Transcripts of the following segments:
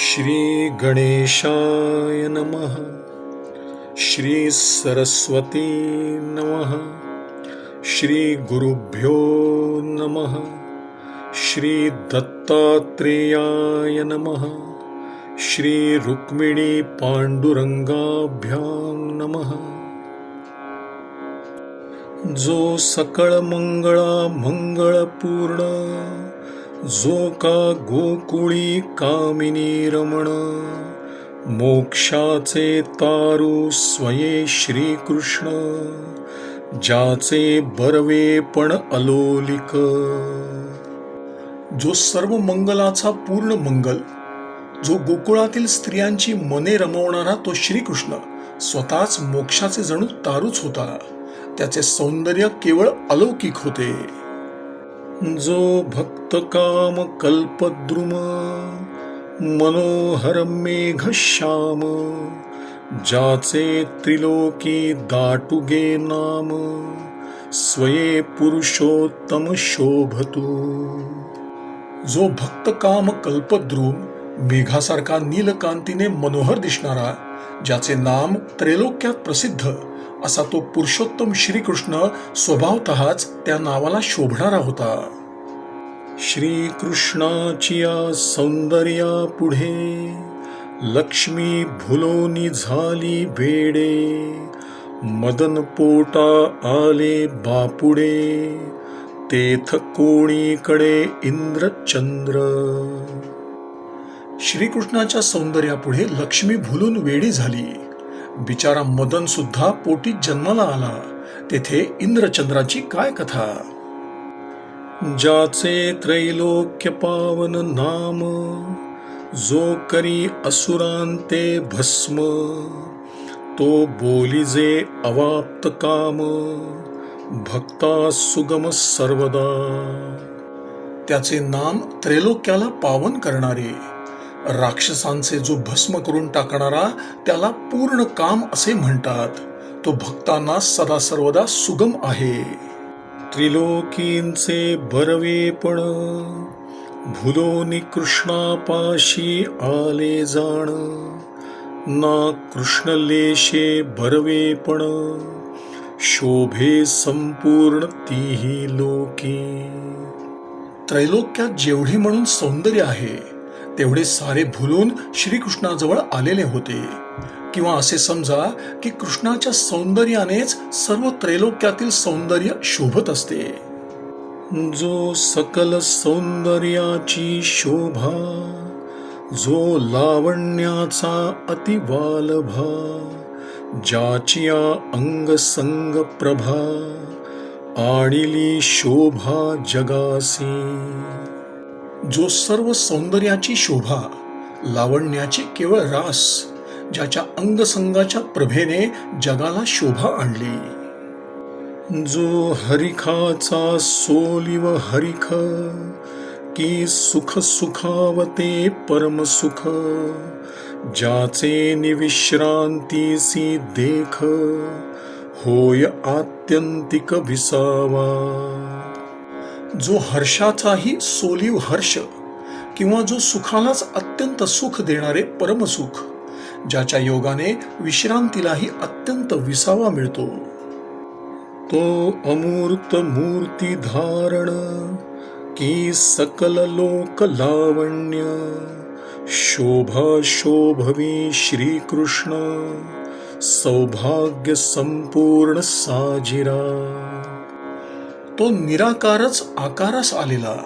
श्री गणेशाय नमः श्री सरस्वती नमः श्री गुरुभ्यो नमः श्री दत्तात्रेयाय नमः श्री रुक्मिणी पांडुरंगाभ्यां नमः। जो सकळ मंगळा मंगळपूर्ण जो का गोकुळी कामिनी रमण. मोक्षाचे तारू स्वये श्रीकृष्ण. ज्याचे बरवे पण अलोलिक. जो सर्व मंगलाचा पूर्ण मंगल जो गोकुळातील स्त्रियांची मने रमवणारा तो श्रीकृष्ण स्वतःच मोक्षाचे जणू तारूच होता. त्याचे सौंदर्य केवळ अलौकिक होते. जो भक्त काम कल्पद्रुम मनोहर मेघ श्याम ज्याचे त्रिलोकी दाटुगे नाम, स्वये पुरुषोत्तम शोभतू। जो भक्त काम कल्पद्रुम मेघासारखा नीलकांतीने मनोहर दिसणारा ज्याचे नाम त्रैलोक्यात प्रसिद्ध. असा तो पुरुषोत्तम श्रीकृष्ण स्वभावतःच त्या नावाला शोभणारा होता. श्रीकृष्णाचिया सौंदर्या पुढे लक्ष्मी भुलोनी झाली वेडे मदन पोटा आले बापुडे तेथ कोणीकडे इंद्रचंद्र. श्रीकृष्णाच्या सौंदर्यापुढे लक्ष्मी भुलून वेडी झाली. बिचारा मदन सुद्धा पोटी जन्माला आला. तेथे इंद्रचंद्राची काय कथा? ज्याचे त्रैलोक्य पावन नाम जो करी असुरांते भस्म तो बोलिजे अवाप्त काम भक्ता सुगम सर्वदा. त्याचे नाम त्रैलोक्याला पावन करणारे. राक्षसांचे जो भस्म करून टाकणारा त्याला पूर्ण काम असे म्हणतात. तो भक्तांना सदा सर्वदा सुगम आहे. त्रिलोकींचे बरवे पण भुलोनी कृष्णापाशी आले जाण. ना कृष्ण लेशे पण शोभे संपूर्ण तीही लोकी. त्रैलोक्यात जेवढे म्हणून सौंदर्य आहे तेवढे सारे भुलून श्रीकृष्णाजवळ आलेले होते. किंवा असे समजा की कृष्णाच्या सौंदर्यानेच सर्व त्रैलोक्यातील सौंदर्य शोभत असते. जो सकल सौंदर्याची शोभा जो लावण्याचा अतिवालभा ज्याची अंग संग प्रभा आणिली शोभा जगासी. जो सर्व सौंदर्याची शोभा लावण्याची केवळ रास ज्याच्या अंगसंगाच्या प्रभेने जगाला शोभा आणली. जो हरिखाचा सोलिव हरिख की सुख सुखावते परम सुख ज्याचे निविश्रांतीसी देख होय आत्यंतिक विसावा. जो हर्षाचाही सोलीव हर्ष किंवा जो सुखालाच अत्यंत सुख देणारे परमसुख ज्याच्या योगाने विश्रांतीलाही अत्यंत विसावा मिळतो. तो अमूर्त मूर्ती धारण की सकल लोक लावण्य शोभा शोभवी श्रीकृष्ण सौभाग्य संपूर्ण साजिरा. तो निराकारच आकारास आलेला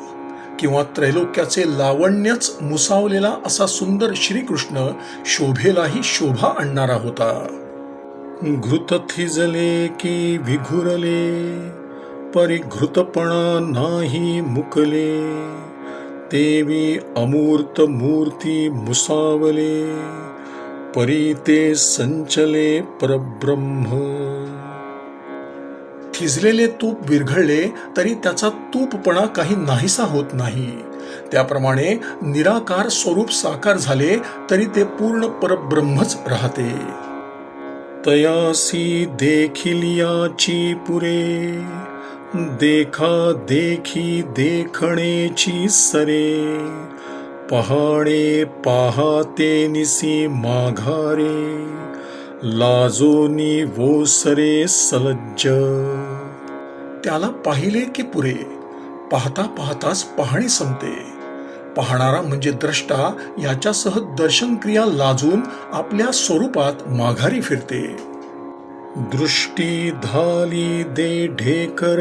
किंवा त्रैलोक्याचे लावण्यच मुसावलेला असा सुंदर श्रीकृष्ण शोभेलाही शोभा आणणारा होता. घृत थिजले की विघुरले परिघृतपणा नाही मुकले देवी अमूर्त मूर्ती मुसावले परी ते संचले परब्रह्म. शिजलेले तूप विरघळले तरी त्याचा तूपपणा काही नाहीसा होत नाही. त्याप्रमाणे निराकार स्वरूप साकार झाले तरी ते पूर्ण परब्रह्मच राहते. तयासी देखिलियाची पुरे देखा देखी देखणेची सरे पहाणे पाहाते निसी माघारे लाजोनी वो सरे सलज्ज. त्याला पाहिले की पुरे. पाहता पाहताच पाहणी संपते. पाहणारा म्हणजे द्रष्टा याच्यासह दर्शन क्रिया लाजून आपल्या स्वरूपात माघारी फिरते. दृष्टी धाली दे ढेकर.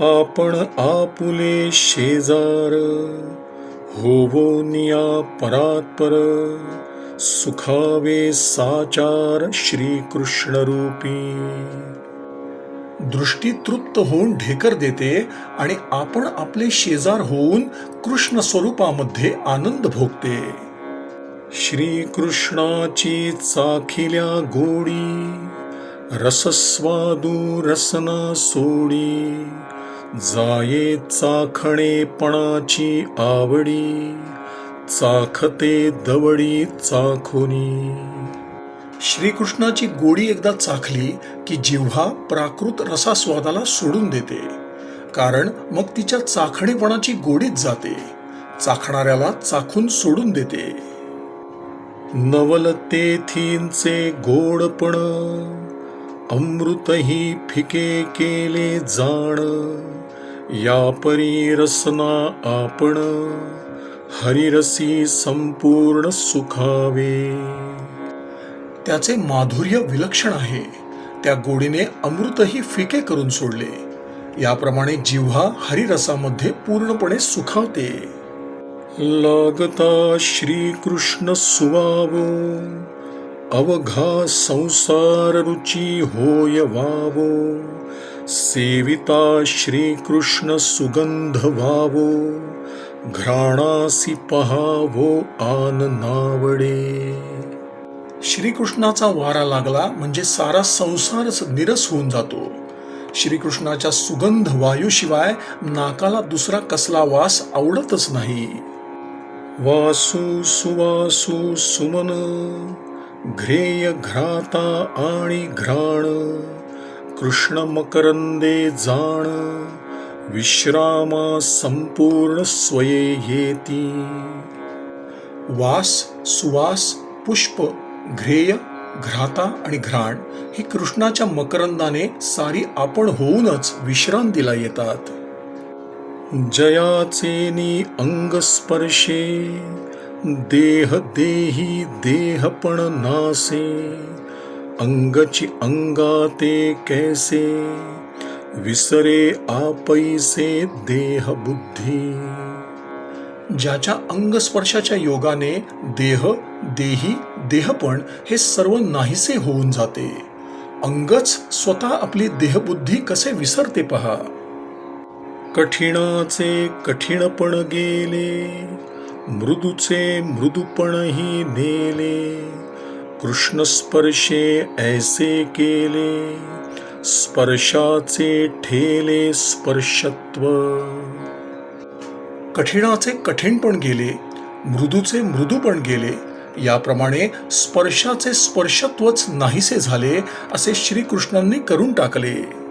आपण आपुले शेजार. होवो निया परात्पर. सुखावे साचार श्रीकृष्ण रूपी दृष्टी तृप्त होऊन ढेकर देते आणि आपण आपले शेजार होऊन कृष्ण स्वरूपामध्ये आनंद भोगते. श्रीकृष्णाची चाखिल्या गोडी रसस्वादू रसना सोडी जाये चाखणेपणाची आवडी चाखते दवडी चाखोनी. श्रीकृष्णाची गोडी एकदा चाखली की जिव्हा प्राकृत रसास्वादाला सोडून देते. कारण मग तिच्या चाखणेपणाची गोडीच जाते. चाखणाऱ्याला चाखून सोडून देते. नवल तेथींचे गोडपण अमृतही फिके केले जाण. या परी रसना आपण हरिरसी संपूर्ण सुखावे. त्याचे माधुर्य विलक्षण आहे. त्या गोडीने अमृतही फिके करून सोडले. याप्रमाणे जिव्हा हरिरसामध्ये पूर्णपणे सुखावते. लागता श्रीकृष्ण सुवावो अवघा संसार रुची होय वावो सेविता श्रीकृष्ण सुगंध वावो घ्राणासी पहावो आन नावडे. श्रीकृष्णाचा वारा लागला म्हणजे सारा संसारच निरस होऊन जातो. श्रीकृष्णाच्या सुगंध वायूशिवाय नाकाला दुसरा कसला वास आवडतच नाही. वासू सुवासू सुमन घ्रेय घ्राता आणि घ्राण कृष्ण मकरंदे जाण विश्रामा संपूर्ण स्वये येती. वास सुवास पुष्प घ्रेय घ्राता आणि घ्राण ही कृष्णाच्या मकरंदाने सारी आपण होऊनच विश्रांतीला येतात. जयाचेनी अंगस्पर्शे देह देही देहपण नासे अंगची अंगाते कैसे विसरे आपैसे देह बुद्धी. ज्याच्या अंगस्पर्शाच्या योगाने देह देही देहपण हे सर्व नाहीसे होऊन जाते. अंगच स्वतः आपली देहबुद्धी कसे विसरते पहा. कठीणाचे कठीणपण गेले मृदूचे मृदूपणही नेले. कृष्ण स्पर्शे ऐसे केले स्पर्शाचे ठेले स्पर्शत्व. कठीणाचे कठीण पण गेले मृदूचे मृदू पण गेले याप्रमाणे स्पर्शाचे स्पर्शत्वच नाहीसे झाले असे श्रीकृष्णांनी करून टाकले.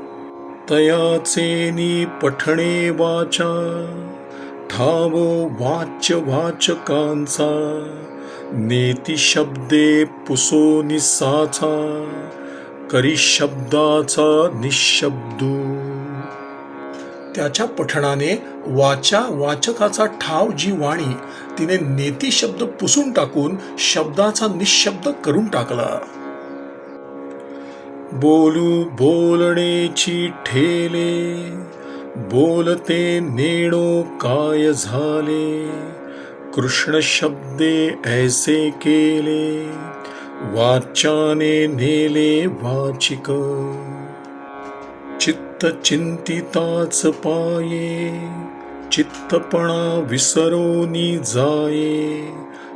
तयाचेनी पठणे वाचा ठावो वाच्य वाचकांचा नेती शब्दे पुसो निसाचा करी शब्दाचा निशब्दू. त्याच्या पठणाने वाचा वाचकाचा ठाव जी वाणी तिने नेती शब्द पुसून टाकून शब्दाचा निशब्द करून टाकला. बोलू बोलणेची ठेले बोलते नेणो काय झाले कृष्ण शब्दे ऐसे केले वाचाने नेले वाचिक. चित्त चिंतिताच पाये चित्तपणा विसरोनी जाये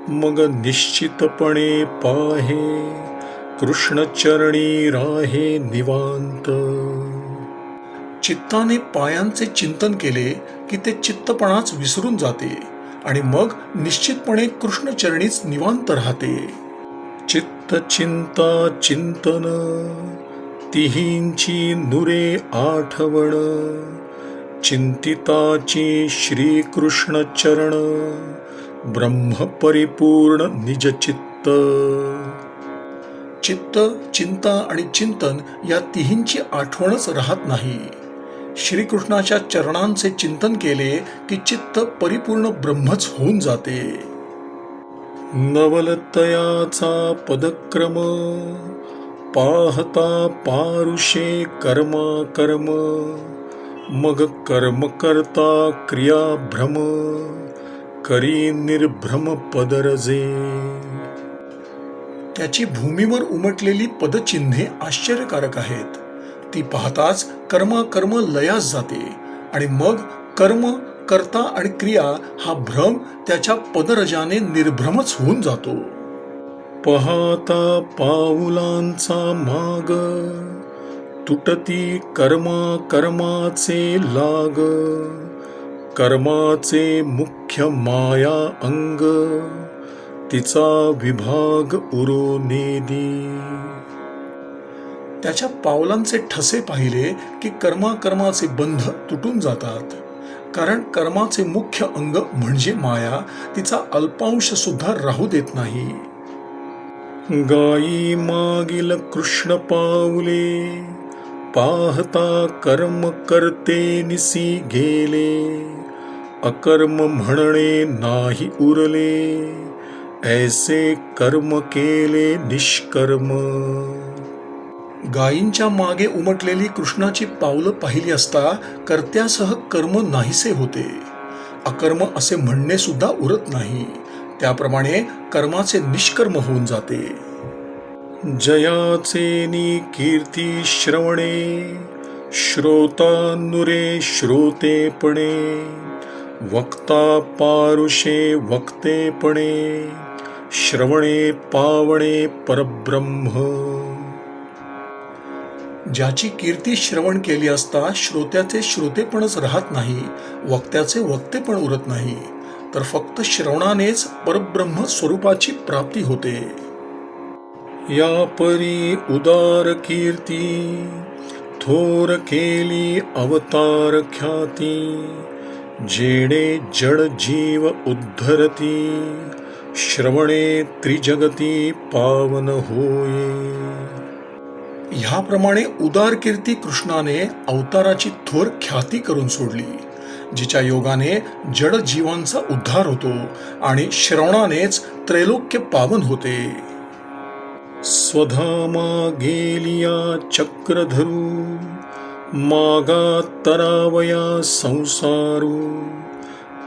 मग निश्चितपणे पाहे कृष्णचरणी राहे निवांत. चित्ताने पायांचे चिंतन केले की ते चित्तपणाच विसरून जाते आणि मग निश्चितपणे कृष्णचरणीच निवांत राहते. चित्त चिंता चिंतन तिहींची नुरे आठवण चिंतिताची श्रीकृष्ण चरण ब्रह्म परिपूर्ण निज चित्त चित्त चिंता आणि चिंतन या तिहींची आठवणच राहत नाही. श्रीकृष्णाच्या चरणांचे चिंतन केले की चित्त परिपूर्ण ब्रह्मच होऊन जाते. नवलतयाचा पदक्रम पाहता पारुषे कर्मा कर्म. मग कर्म करता क्रिया भ्रम. करी निर्भ्रम पदरजे. त्याची भूमीवर उमटलेली पदचिन्हे आश्चर्यकारक आहेत. ती पाहताच कर्मा कर्म लयास जाते आणि मग कर्म कर्ता आणि क्रिया हा भ्रम त्याच्या पदरजाने निर्भ्रमच होऊन जातो. पहाता पाऊलांचा माग तुटती कर्मा कर्माचे लाग कर्माचे मुख्य माया अंग तिचा विभाग उरो नेदी त्याच्या पावलांचे ठसे पाहिले की कर्मा कर्माचे बंध तुटून जातात. कारण कर्माचे मुख्य अंग म्हणजे माया तिचा अल्पांश सुद्धा राहू देत नाही. गायी मागील कृष्ण पावले पाहता कर्म करते निसी गेले. अकर्म म्हणणे नाही उरले ऐसे कर्म केले निष्कर्म. गायींच्या मागे उमटलेली कृष्णाची पावलं पाहिली असता कर्त्यासह कर्म नाहीसे होते. अकर्म असे म्हणणे सुद्धा उरत नाही. त्याप्रमाणे कर्माचे निष्कर्म होऊन जाते. जयाचे कीर्ती श्रवणे श्रोतानुरे श्रोतेपणे वक्ता पारुषे वक्तेपणे श्रवणे पावणे परब्रह्म. ज्याची कीर्ती श्रवण केली असता श्रोत्याचे श्रोतेपणच राहत नाही वक्त्याचे वक्तेपण उरत नाही. तर फक्त श्रवणानेच परब्रह्म स्वरूपाची प्राप्ती होते. या परी उदार कीर्ती थोर केली अवतार ख्याती जेणे जड जीव उद्धरती श्रवणे त्रिजगती पावन होय. ह्याप्रमाणे उदार कीर्ती कृष्णाने अवताराची थोर ख्याती करून सोडली. जिच्या योगाने जड जीवांचा उद्धार होतो आणि श्रवणानेच त्रैलोक्य पावन होते. स्वधामा गेलिया चक्रधरू मागा तरावया संसारू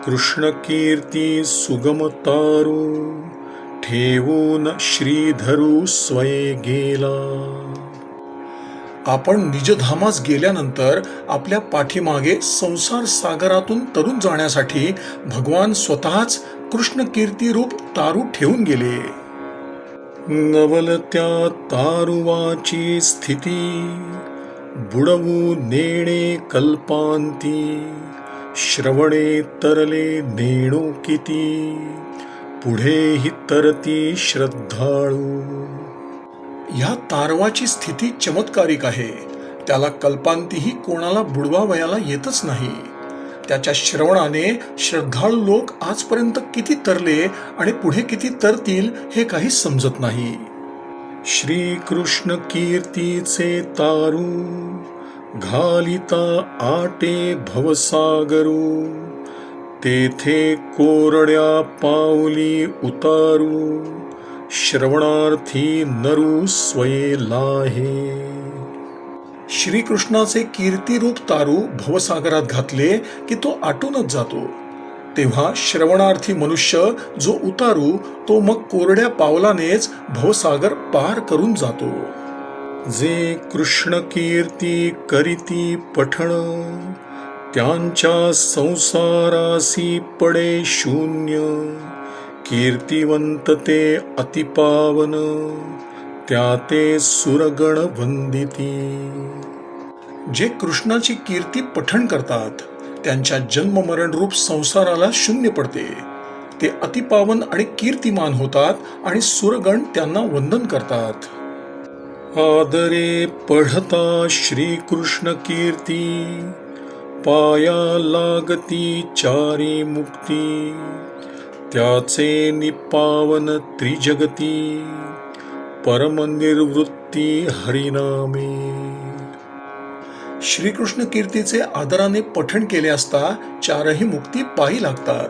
कृष्ण कीर्ती सुगमतारू ठेवून श्रीधरू स्वये गेला. आपण निजधामास गेल्यानंतर आपल्या पाठीमागे संसार सागरातून तरुण जाण्यासाठी भगवान स्वतःच कृष्ण कीर्ती रूप तारू ठेवून गेले. नवलत्या तारुवाची स्थिती बुडवू नेणे कल्पांती श्रवणे तरले नेणो किती पुढेही तरती श्रद्धाळू. ह्या तारवाची स्थिती चमत्कारिक आहे. त्याला कल्पांतीही कोणाला बुडवावयाला येतच नाही. त्याच्या श्रवणाने श्रद्धाळू लोक आजपर्यंत किती तरले आणि पुढे किती तरतील हे काही समजत नाही. श्रीकृष्ण कीर्तीचे तारू घालिता आटे भवसागरू तेथे कोरड्या पाऊली उतारू. श्रवणार्थी नरू स्वये लाहे. श्रीकृष्णाचे कीर्तिरूप तारू भवसागरात घातले की तो आटूनच जातो. तेव्हा श्रवणार्थी मनुष्य जो उतारू तो मग कोरड्या पावलानेच भवसागर पार करून जातो. जे कृष्ण कीर्ती करीती पठण त्यांच्या संसारासी पडे शून्य. कीर्तिवंत ते अतिपावन त्या ते सुरगण वंदिती. जे कृष्णाची कीर्ती पठण करतात त्यांच्या जन्ममरण रूप संसाराला शून्य पडते. ते अतिपावन आणि कीर्तिमान होतात आणि सुरगण त्यांना वंदन करतात. आदरे पढता श्रीकृष्ण कीर्ती पाया लागती चारी मुक्ती. त्याचे निपावन त्रिजगती परमनिर्वृत्ती हरिनामे. श्रीकृष्ण कीर्तीचे आदराने पठण केले असता चारही मुक्ती पायी लागतात.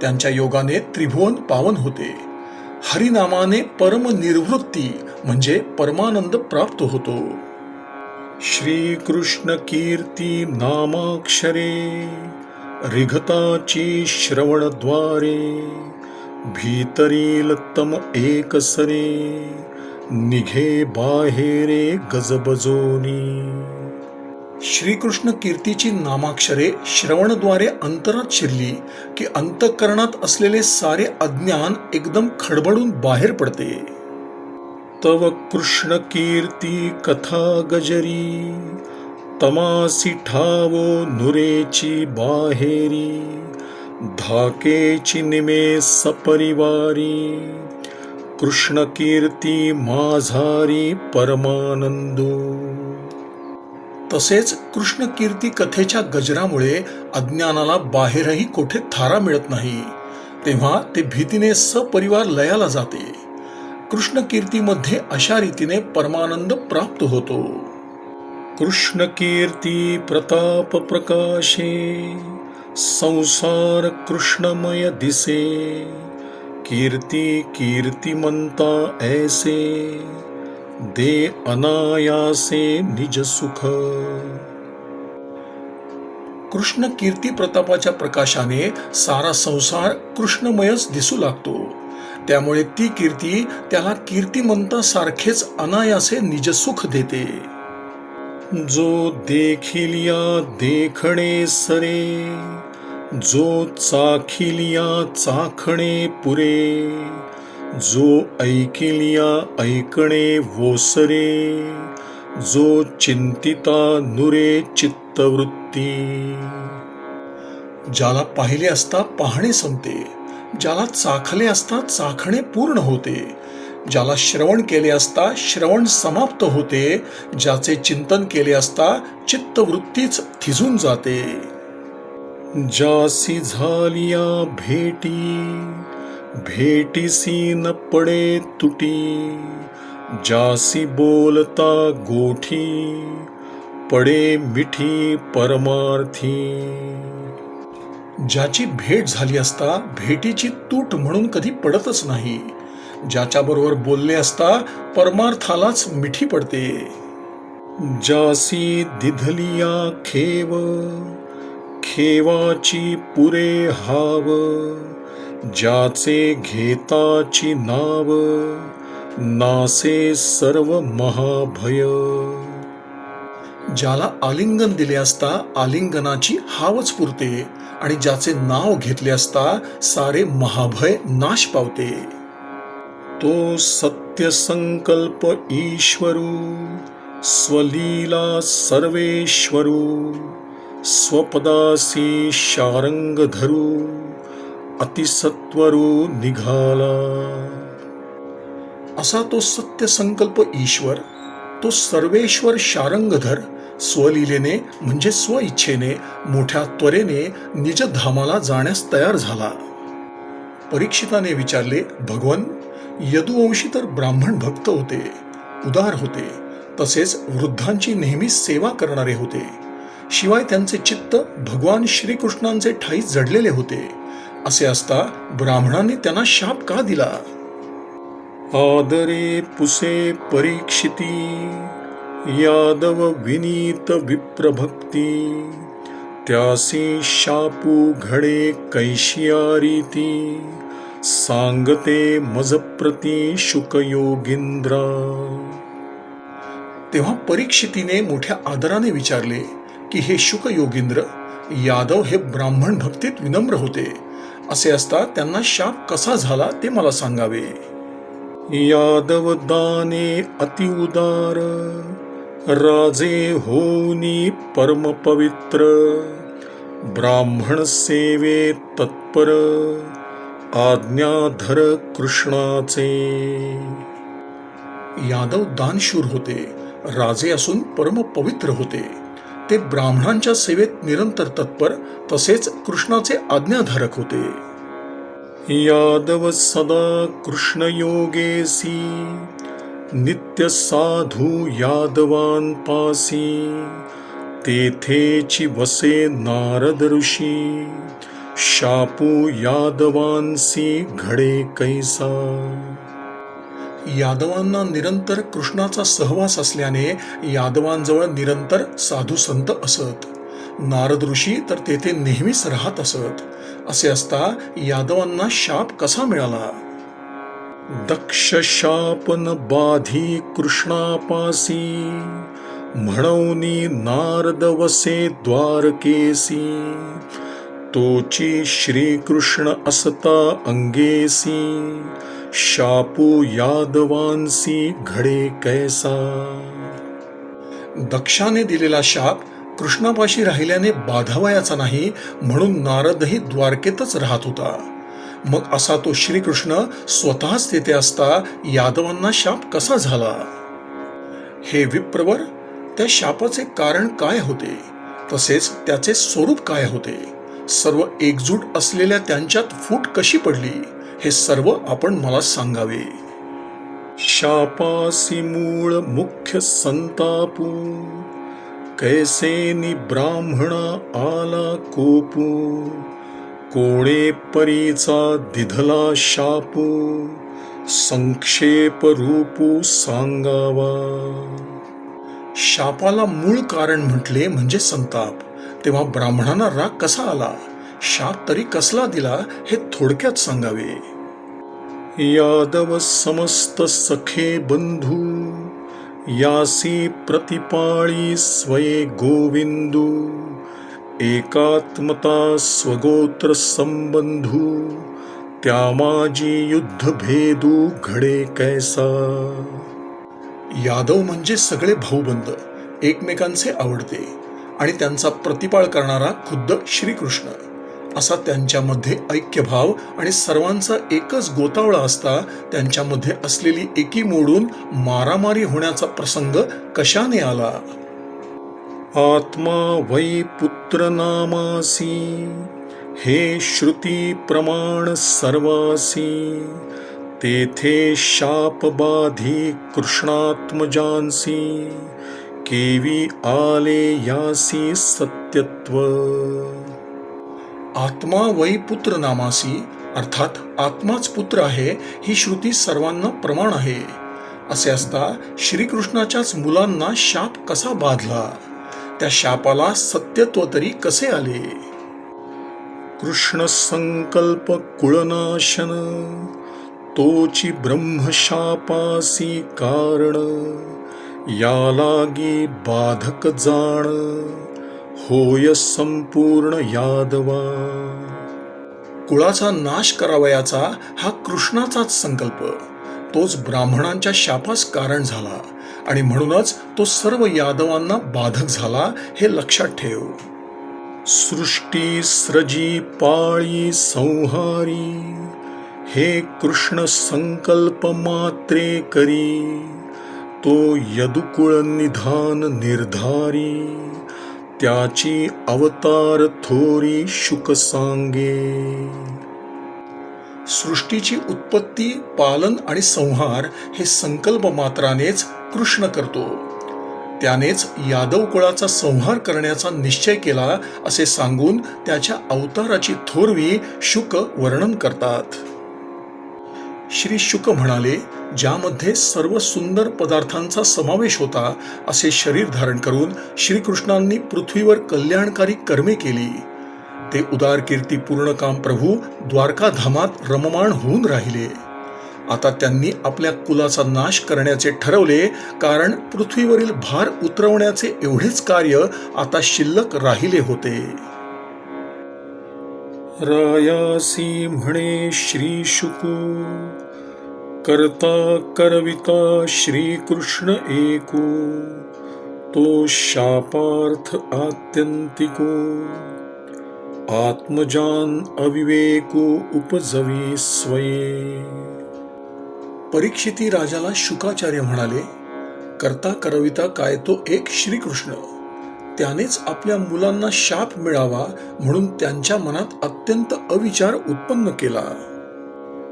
त्यांच्या योगाने त्रिभुवन पावन होते. हरिनामाने परम निर्वृत्ती म्हणजे परमानंद प्राप्त होतो. श्रीकृष्ण कीर्ती नामाक्षरे. रिघताची श्रवणद्वारे भीतरील तम एकसरे निघे बाहेरे गजबजोनी. श्रीकृष्ण कीर्तीची नामाक्षरे श्रवणद्वारे अंतरात शिरली की अंतःकरणात असलेले सारे अज्ञान एकदम खडबडून बाहेर पडते. तव कृष्ण कीर्ती कथा गजरी तमासी ठावो नुरेची बाहेरी धाकेची निमे सपरिवारी कृष्ण कीर्ती माझारी परमानंदो. तसेच कृष्ण कीर्ती कथेच्या गजरामुळे अज्ञानाला बाहेरही कोठे थारा मिळत नाही तेव्हा ते भीतीने सपरिवार लयाला जाते. कृष्ण कीर्तीमध्ये अशा रीतीने परमानंद प्राप्त होतो. कृष्ण कीर्ती प्रताप प्रकाशे संसार कृष्णमय दिसे कीर्ती कीर्तिमंता ऐसे दे अनायासे निज सुख। कृष्ण कीर्ती प्रतापाच्या प्रकाशाने सारा संसार कृष्णमयच दिसू लागतो. त्यामुळे ती कीर्ती त्याला कीर्तिमंतासारखेच अनायासे निजसुख देते. जो देखिलिया देखणे सरे जो चाखिलिया चाखणे पुरे जो ऐकिलिया ऐकणे वोसरे जो चिंतिता नुरे चित्तवृत्ती. ज्याला पाहिले असता पाहणे संपते ज्याला चाखले असता चाखणे पूर्ण होते ज्याला श्रवण केले असता श्रवण समाप्त होते ज्याचे चिंतन केले असता चित्तवृत्तीच थिजून जाते. जासी झालिया भेटी भेटीसी न पडे तुटी जासी बोलता गोठी पडे मिठी परमार्थी. ज्याची भेट झाली असता भेटीची तूट म्हणून कधी पडतच नाही. ज्याच्याबरोबर बोलले असता परमार्थालाच मिठी पडते. जासी दिधलिया खेव खेवाची पुरे हाव ज्याचे घेताची नाव नासे सर्व महाभय. ज्याला आलिंगन दिले असता आलिंगनाची हावच पुरते आणि ज्याचे नाव घेतले असता सारे महाभय नाश पावते. तो सत्य संकल्प ईश्वरू स्वलीला सर्वेश्वरू स्वपदासी शारंग धरू अतिसत्वरू निघाला. असा तो सत्य संकल्प ईश्वर तो सर्वेश्वर शारंगधर स्वलीलेने म्हणजे स्वइच्छेने मोठ्या त्वरेने निजधामाला जाण्यास तयार झाला. परीक्षिताने विचारले भगवन यदुवंशी तर ब्राह्मण भक्त होते उदार होते तसेच वृद्धांची नेहमी सेवा करणारे होते. शिवाय त्यांचे चित्त भगवान श्रीकृष्णांचे ठाई जडलेले होते. असे असता ब्राह्मणांनी त्यांना शाप का दिला? आदरे पुसे परीक्षिती यादव विनीत विप्रभक्ती त्यासी शापू घडे कैशियारीती सांगते मजप्रती शुकयोगिंद्रा. तेव्हा परीक्षितीने मोठ्या आदराने विचारले की हे शुकयोगिंद्र यादव हे ब्राह्मण भक्तीत विनम्र होते. असे असता त्यांना शाप कसा झाला ते मला सांगावे. यादव दाने अतिउदार राजे होनी परम पवित्र ब्राह्मण सेवे तत्पर आज्ञाधर कृष्णाचे. यादव दानशूर होते राजे असून परम पवित्र होते. ते ब्राह्मणांच्या सेवेत निरंतर तत्पर तसेच कृष्णाचे आज्ञाधारक होते. यादव सदा कृष्णयोगेसी नित्य साधू यादवान पासी. तेथेची वसे नारद ऋषी शापू यादवांसी घडे कैसा. यादवांना निरंतर कृष्णाचा सहवास असल्याने यादवांजवळ निरंतर साधू संत असत. नारद ऋषी तर तेथे नेहमीच राहत असत. असे असता यादवांना शाप कसा मिळाला? दक्ष शापन बाधी कृष्णापासी म्हणवनी नारद वसे द्वारकेसी. तोची श्रीकृष्ण असता अंगेसी शापू यादवांसी घडे कैसा. दक्षाने दिलेला शाप कृष्णापाशी राहिल्याने बाधावयाचा नाही म्हणून नारदही द्वारकेतच राहत होता. मग असा तो श्रीकृष्ण स्वतःच तेथे असता यादवांना शाप कसा झाला? हे विप्रवर त्या शापाचे कारण काय होते? तसेच त्याचे स्वरूप काय होते? सर्व एकजूट असलेल्या त्यांच्यात फूट कशी पडली हे सर्व आपण मला सांगावे. शापासी मूळ मुख्य संतापू कैसेनी ब्राह्मणा आला कोपू कोणे परीचा दिधला शापू संक्षेप रूपू सांगावा. शापाला मूळ कारण म्हटले म्हणजे संताप. तेव्हा ब्राह्मणांना राग कसा आला? शाप तरी कसला दिला? हे थोडक्यात सांगावे. यादव समस्त सखे बंधू यासी प्रतिपाळी स्वये गोविंदू एकात्मता स्वगोत्र संबंधू त्या माझी युद्ध भेदू घडे कैसा. यादव म्हणजे सगळे भाऊबंद एकमेकांचे आवडते. आणि त्यांचा प्रतिपाळ करणारा खुद्द श्रीकृष्ण. असा त्यांच्यामध्ये ऐक्यभाव आणि सर्वांचा एकच गोतावळा असता त्यांच्यामध्ये असलेली एकी मोडून मारामारी होण्याचा प्रसंग कशाने आला? आत्मा वै पुत्र नामासी हे श्रुती प्रमाण सर्वासी तेथे शाप बाधी कृष्णात्मजांसी केवी आले यासी सत्यत्व. आत्मा वै पुत्र नामासी अर्थात आत्माच पुत्र आहे ही श्रुती सर्वांना प्रमाण आहे. असे असता श्रीकृष्णाच्याच मुलांना शाप कसा बाधला? त्या शापाला सत्यत्व तरी कसे आले? कृष्ण संकल्प कुळनाशन तोची ब्रह्मशापासी कारण. या लागी बाधक जाण होय संपूर्ण यादवा. कुळाचा नाश करावयाचा हा कृष्णाचाच संकल्प. तोच ब्राह्मणांच्या शापास कारण झाला आणि म्हणूनच तो सर्व यादवांना बाधक झाला हे लक्षात ठेव. सृष्टी स्रजी पाळी संहारी हे कृष्ण संकल्प मात्रे करी. तो यदुकुळ निधान निर्धारी त्याची अवतार थोरी शुक सांगे. सृष्टीची उत्पत्ती पालन आणि संहार हे संकल्प मात्रानेच कृष्ण करतो. त्यानेच यादव कुळाचा संहार करण्याचा निश्चय केला असे सांगून त्याच्या अवताराची थोरवी शुक वर्णन करतात. श्री शुक म्हणाले ज्यामध्ये सर्व सुंदर पदार्थांचा समावेश होता असे शरीर धारण करून श्रीकृष्णांनी पृथ्वीवर कल्याणकारी कर्मे केली. ते उदार कीर्ती पूर्ण काम प्रभू द्वारकाधामात रममाण होऊन राहिले. आता त्यांनी आपल्या कुलाचा नाश करण्याचे ठरवले कारण पृथ्वीवरील भार उतरवण्याचे एवढेच कार्य आता शिल्लक राहिले होते. रायासी म्हणे श्री शुकू. करता करविता श्रीकृष्ण एको। तो शापार्थ आत्यंतिको। आत्मजान अविवेको उपजवी स्वये। परीक्षिती राजाला शुकाचार्य म्हणाले करता करविता काय तो एक श्रीकृष्ण. त्यानेच आपल्या मुलांना शाप मिळावा म्हणून त्यांच्या मनात अत्यंत अविचार उत्पन्न केला.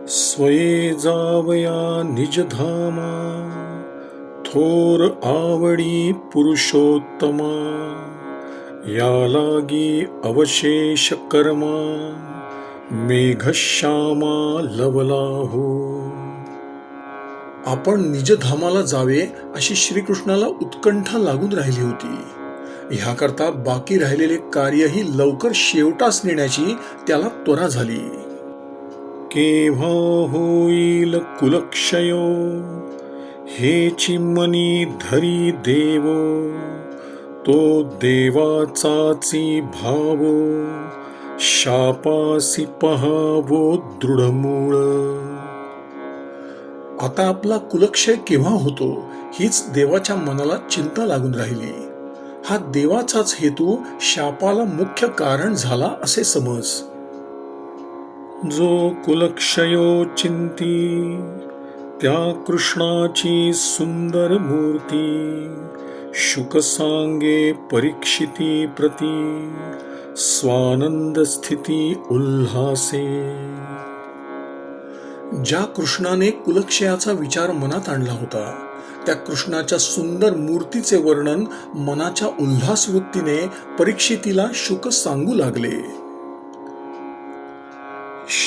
स्वये जावया निजधामा थोर आवडी पुरुषोत्तमा या लागी अवशेष कर्मा मेघश्यामा लवलाहो. आपण निजधामाला जावे अशी श्रीकृष्णाला उत्कंठा लागून राहिली होती. ह्याकरता बाकी राहिलेले कार्यही लवकर शेवटास नेण्याची त्याला त्वरा झाली. केव्हा होईल कुलक्षयो? हेची मनी धरी देव तो देवाचाची भाव शापासी पहावो दृढमूळ. आता आपला कुलक्षय केव्हा होतो हीच देवाच्या मनाला चिंता लागून राहिली. हा देवाचाच हेतू शापाला मुख्य कारण झाला असे समज. जो कुलक्षयो चिंती त्या कृष्णाची सुंदर मूर्ती शुक सांगे परीक्षिती प्रती स्वानंद स्थिती उल्हासे. ज्या कृष्णाने कुलक्षयाचा विचार मनात आणला होता त्या कृष्णाच्या सुंदर मूर्तीचे वर्णन मनाच्या उल्हास वृत्तीने परीक्षितीला शुक सांगू लागले.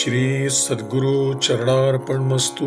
श्री सद्गुरु चरणार्पण मस्तू